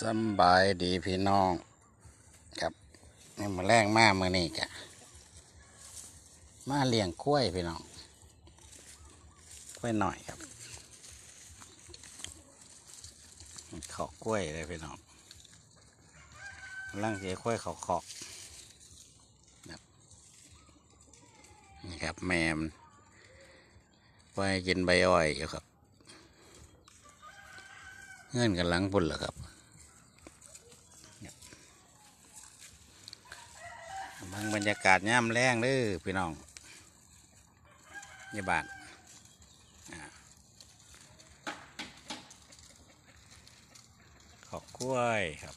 สบายดีพี่น้องครับนี่มาแรงมากมือนี่กะมาเลี้ยงกล้วยพี่น้องกล้วยหน่อยครับขอกล้วยเลยพี่น้องกำลังเสียกล้วยเขาขอกครับนี่ครับแมมนไว้กินใบอ้อยอยู่ครับเงื่อนกันหลังปุ่นเหรอครับ บางบรรยากาศย่ำแรงเด้อพี่น้องยี่บานอ่าขอบกล้วยครับ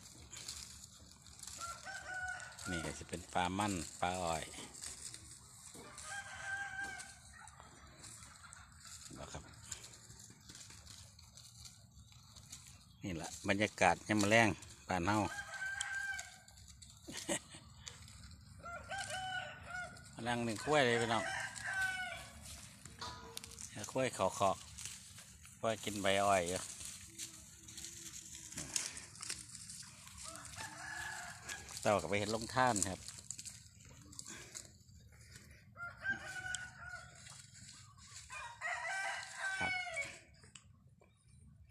นี่ก็จะเป็นปลามั่นปลาอ้อยนะครับ นี่แหละบรรยากาศยามมาแรงป่าเนเฮา กำลังหนึ่งกล้วยเลยพี่น้องกล้วยขอขอกล้วยกินใบอ้อยอยู่เต่ากับไปเห็นลงท่านครับ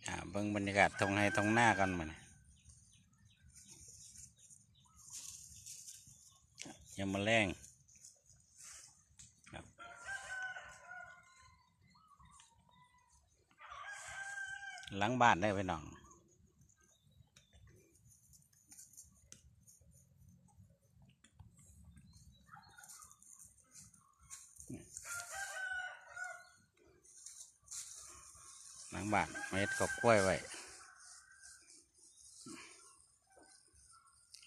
อ่าเบิ่งบรรยากาศตรงให้ตรงหน้ากันมันยังมาแรงครับ หลังบ้านได้ไปน้องหลังบ้านเม็ดขอบกล้วยไว้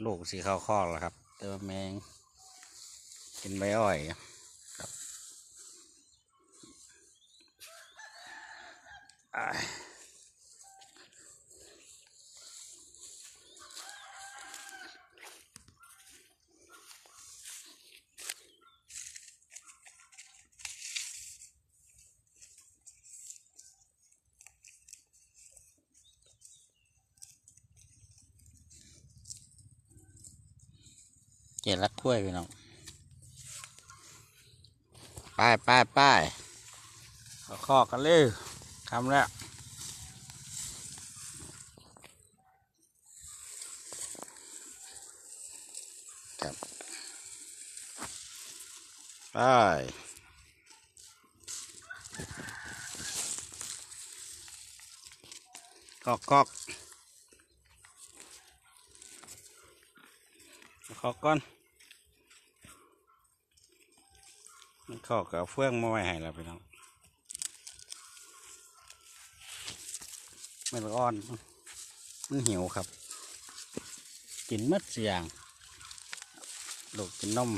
ลูกสีข้าวคอกแล้วครับแต่ว่าแมงกินใบอ้อย กล็ดรักกล้วยพี่น้องไปไปไปข้าวคอกกันเลยทำแล้วครับไปคอกคอกคอกก่อน มันคอกกับเฟื่องมาไว้ให้แล้วพี่น้องม่ละอ่อน มันหิวครับ กินมัดเสียงลูกกินนม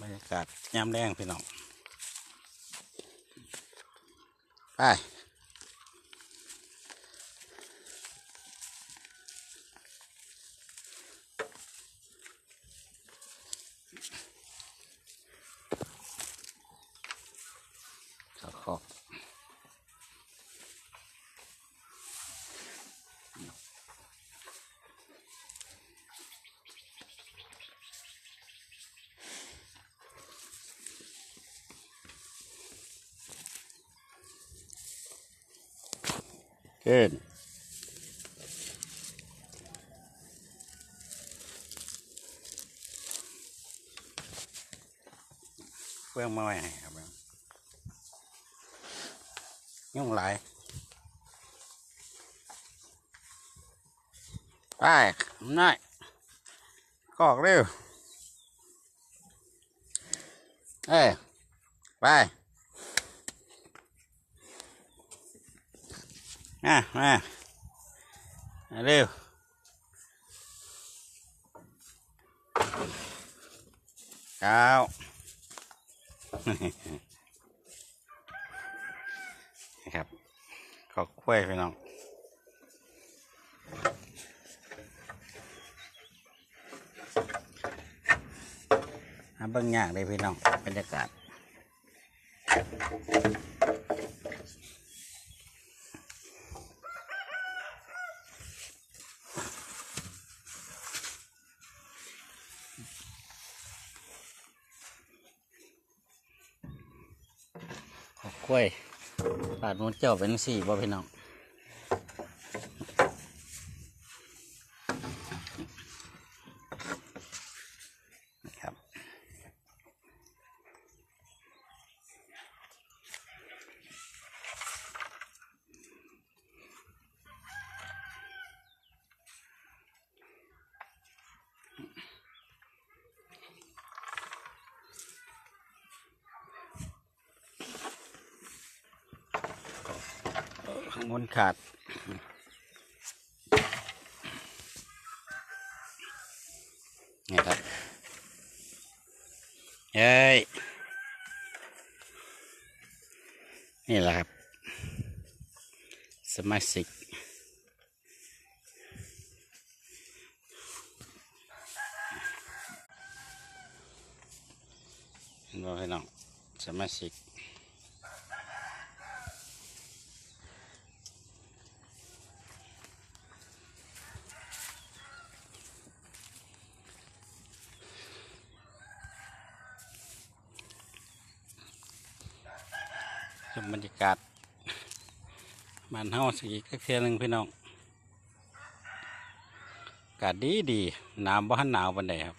บรรยากาศยามแรงพี่น้อง ไป เกินเฟื่องมาไว้ให้ครับยุ่งหลายไปน่ อยกอกเร็วเอ้ยไปมาเร็วเก้านะครับ ขอกล้วยพี่น้องเบิ่งยากเลยพี่น้องบรรยากาศ ล้วยปาดมดเจ้าเป็นสี่บ่พี่น้อง ข้างนขาด นี่ครับเอ้ย นี่แหละครับ สมาชิกเห็นบ่พี่น้องสมาชิก มบรรยากาศบ้านเฮาสิอีกเทื่หนึงพี่น้องอากาศดีดีหนาวบ่ทันหนาวปานใดครับ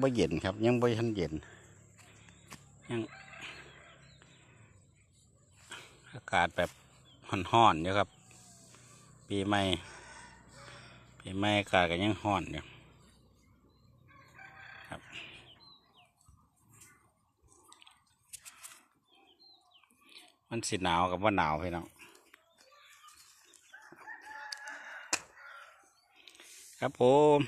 บ่เย็นครับ ยังบ่ทันเย็นยังอากาศแบบร้อนๆอยู่ครับ ปีใหม่ปีใหม่อากาศก็ยังร้อนอยู่ มันสิหนาวกับว่าหนาวพี่น้องครับผม